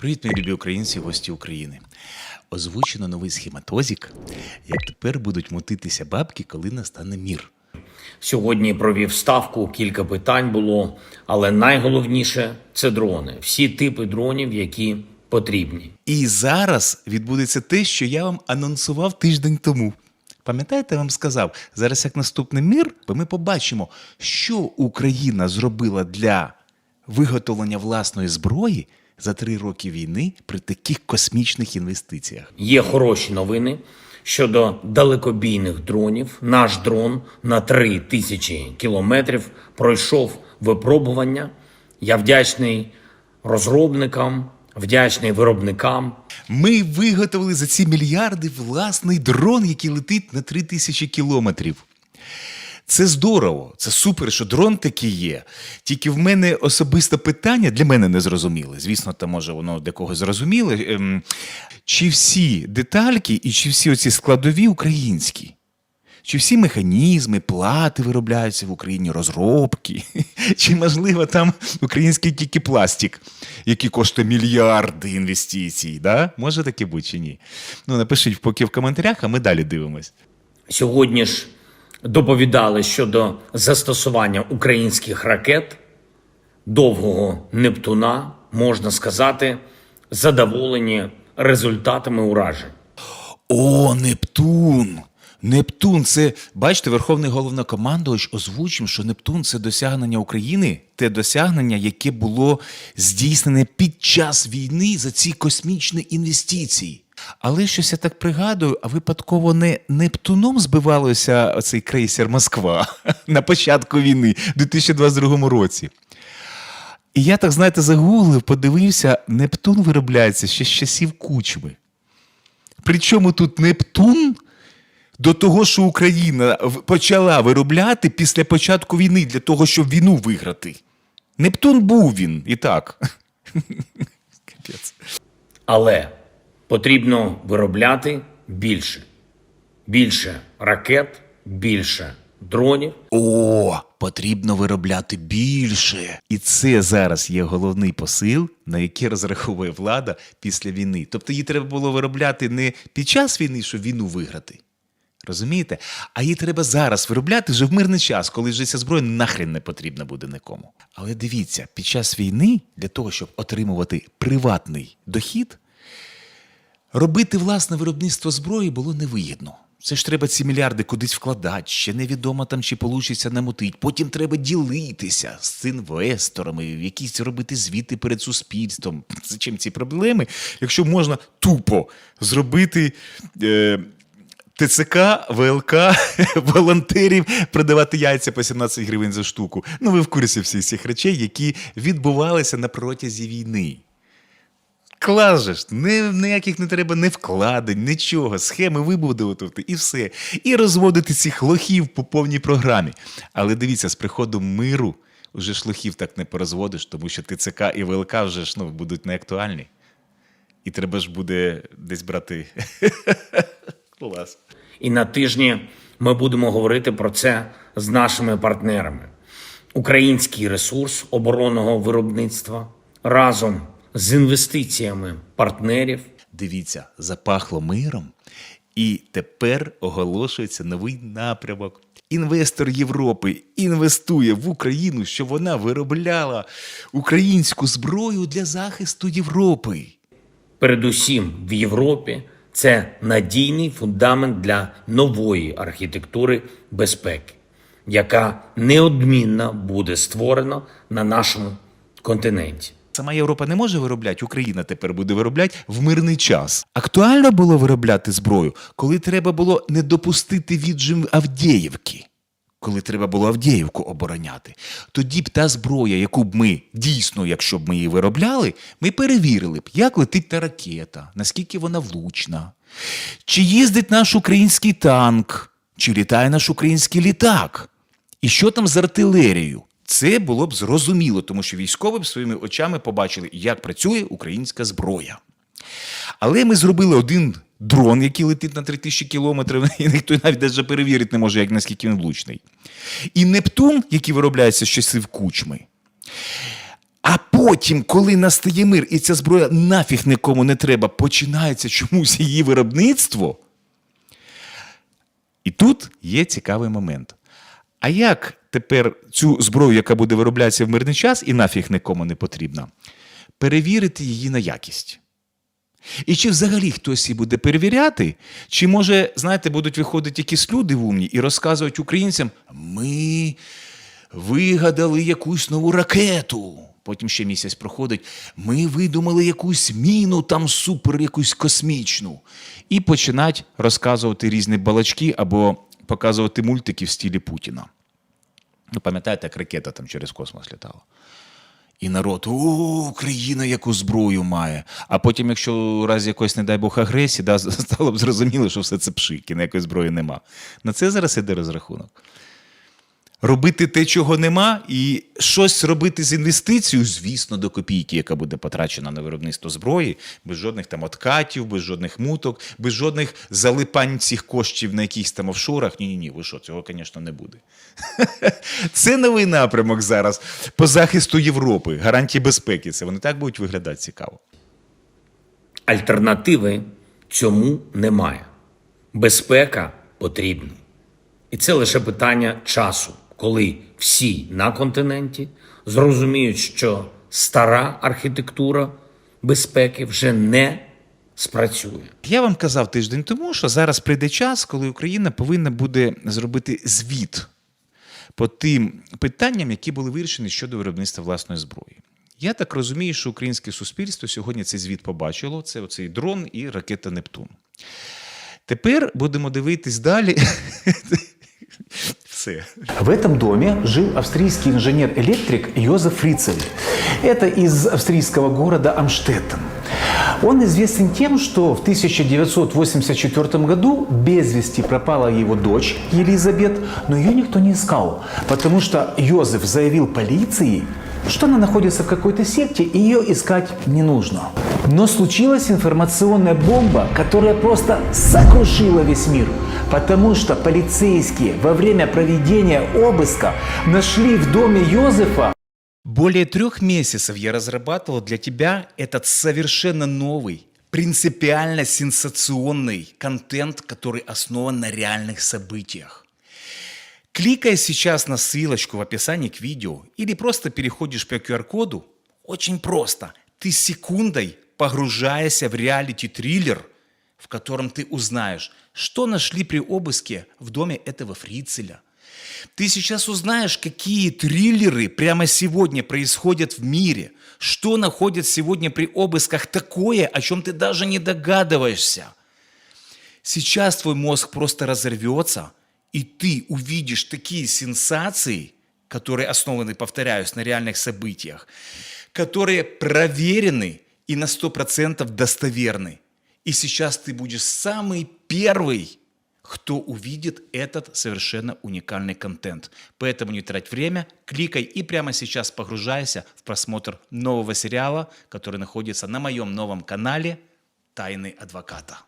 Привіт, мої любі українці, гості України. Озвучено новий схематозік, як тепер будуть мутитися бабки, коли настане мір. Сьогодні провів ставку, кілька питань було, але найголовніше це дрони. Всі типи дронів, які потрібні. І зараз відбудеться те, що я вам анонсував тиждень тому. Пам'ятаєте, я вам сказав, зараз як наступний мір, ми побачимо, що Україна зробила для виготовлення власної зброї за три роки війни при таких космічних інвестиціях. Є хороші новини щодо далекобійних дронів. Наш дрон на 3 тисячі кілометрів пройшов випробування. Я вдячний розробникам, вдячний виробникам. Ми виготовили за ці мільярди власний дрон, який летить на 3000 кілометрів. Це здорово, це супер, що дрон такий є. Тільки в мене особисте питання для мене не зрозуміле. Звісно, там може воно для когось зрозуміле. Ем, чи всі детальки і чи всі оці складові українські? Чи всі механізми, плати виробляються в Україні, розробки? Чи, можливо, там український тільки пластик, який коштує мільярди інвестицій? Да? Може таке бути чи ні? Ну, напишіть поки в коментарях, а ми далі дивимось. Сьогодні ж доповідали щодо застосування українських ракет довгого Нептуна, можна сказати, задоволені результатами уражень. О, Нептун! Нептун, це бачите, Верховний головнокомандувач озвучив, що Нептун це досягнення України, те досягнення, яке було здійснене під час війни за ці космічні інвестиції. Але щось я так пригадую, а випадково не Нептуном збивалося оцей крейсер Москва на початку війни у 2022 році. І я так, знаєте, загуглив, подивився, Нептун виробляється ще з часів кучми. Причому тут Нептун до того, що Україна почала виробляти після початку війни для того, щоб війну виграти. Нептун був він і так. Але потрібно виробляти більше. Більше ракет, більше дронів. О, потрібно виробляти більше. І це зараз є головний посил, на який розраховує влада після війни. Тобто її треба було виробляти не під час війни, щоб війну виграти. Розумієте? А її треба зараз виробляти вже в мирний час, коли вже ця зброя нахрен не потрібна буде нікому. Але дивіться, під час війни, для того, щоб отримувати приватний дохід, робити власне виробництво зброї було невигідно. Це ж треба ці мільярди кудись вкладати, ще невідомо там, чи получиться намотить. Потім треба ділитися з інвесторами, якісь робити звіти перед суспільством. Зачем ці проблеми? Якщо можна тупо зробити. Е- ТЦК, ВЛК, волонтерів продавати яйця по 17 гривень за штуку. Ну, ви в курсі всіх цих речей, які відбувалися на протязі війни. Клас же ж, не, ніяких не треба не вкладень, нічого, схеми вибудувати і все. І розводити цих лохів по повній програмі. Але дивіться, з приходом миру вже ж лохів так не порозводиш, тому що ТЦК і ВЛК вже ж ну, будуть неактуальні. І треба ж буде десь брати. Клас. І на тижні ми будемо говорити про це з нашими партнерами. Український ресурс оборонного виробництва разом з інвестиціями партнерів Дивіться, запахло миром, і тепер оголошується новий напрямок. Інвестор Європи інвестує в Україну, щоб вона виробляла українську зброю для захисту Європи. передусім в Європі, це надійний фундамент для нової архітектури безпеки, яка неодмінно буде створена на нашому континенті. Сама Європа не може виробляти, Україна тепер буде виробляти в мирний час. Актуально було виробляти зброю, коли треба було не допустити віджим Авдіївки. Коли треба було Авдіївку обороняти, тоді б та зброя, яку б ми дійсно, якщо б ми її виробляли, ми перевірили б, як летить та ракета, наскільки вона влучна, чи їздить наш український танк, чи літає наш український літак, і що там з артилерією. Це було б зрозуміло, тому що військові б своїми очами побачили, як працює українська зброя. Але ми зробили один дрон, який летить на 3000 кілометрів, і ніхто навіть даже перевірити не може, як наскільки він влучний. І Нептун, який виробляється з часів кучми. А потім, коли настає мир і ця зброя нафіг нікому не треба, починається чомусь її виробництво. І тут є цікавий момент. А як тепер цю зброю, яка буде вироблятися в мирний час і нафіг нікому не потрібна, перевірити її на якість? І чи взагалі хтось її буде перевіряти? Чи може, знаєте, будуть виходити якісь люди в умні і розказувати українцям: ми вигадали якусь нову ракету. Потім ще місяць проходить. Ми видумали якусь міну, там супер, якусь космічну. І починать розказувати різні балачки або показувати мультики в стилі Путіна. Ну, пам'ятаєте, як ракета там через космос літала? І народ, о, Україна яку зброю має. А потім, якщо у разі якоїсь, не дай Бог, агресії, да, стало б зрозуміло, що все це пшик, і ніякої зброї нема. На це зараз іде розрахунок. Робити те, чого нема, і щось робити з інвестицією, звісно, до копійки, яка буде потрачена на виробництво зброї, без жодних там откатів, без жодних муток, без жодних залипань цих коштів на якихось там офшорах. Ні, ні, ні, ви що, цього, звісно, не буде. Це новий напрямок зараз по захисту Європи, гарантії безпеки. Це вони так будуть виглядати цікаво. Альтернативи цьому немає. Безпека потрібна. І це лише питання часу, коли всі на континенті зрозуміють, що стара архітектура безпеки вже не спрацює. Я вам казав тиждень тому, що зараз прийде час, коли Україна повинна буде зробити звіт по тим питанням, які були вирішені щодо виробництва власної зброї. Я так розумію, що українське суспільство сьогодні цей звіт побачило. Це оцей дрон і ракета Нептун. Тепер будемо дивитись далі. Все. В этом доме жил австрийский инженер-электрик Йозеф Фрицель. Это из австрийского города Амштеттен. Он известен тем, что в 1984 году без вести пропала его дочь Елизабет, но ее никто не искал, потому что Йозеф заявил полиции, что она находится в какой-то секте и ее искать не нужно. Но случилась информационная бомба, которая просто сокрушила весь мир, потому что полицейские во время проведения обыска нашли в доме Йозефа Более трех месяцев я разрабатывал для тебя этот совершенно новый, принципиально сенсационный контент, который основан на реальных событиях. Кликая сейчас на ссылочку в описании к видео или просто переходишь по QR-коду, очень просто. Ты секундой погружаешься в реалити-триллер, в котором ты узнаешь, что нашли при обыске в доме этого фрицеля. Ты сейчас узнаешь, какие триллеры прямо сегодня происходят в мире, что находят сегодня при обысках такое, о чем ты даже не догадываешься. Сейчас твой мозг просто разорвется, и ты увидишь такие сенсации, которые основаны, повторяюсь, на реальных событиях, которые проверены и на 100% достоверны. И сейчас ты будешь самый первый, кто увидит этот совершенно уникальный контент. Поэтому не трать время, кликай и прямо сейчас погружайся в просмотр нового сериала, который находится на моем новом канале «Тайны адвоката».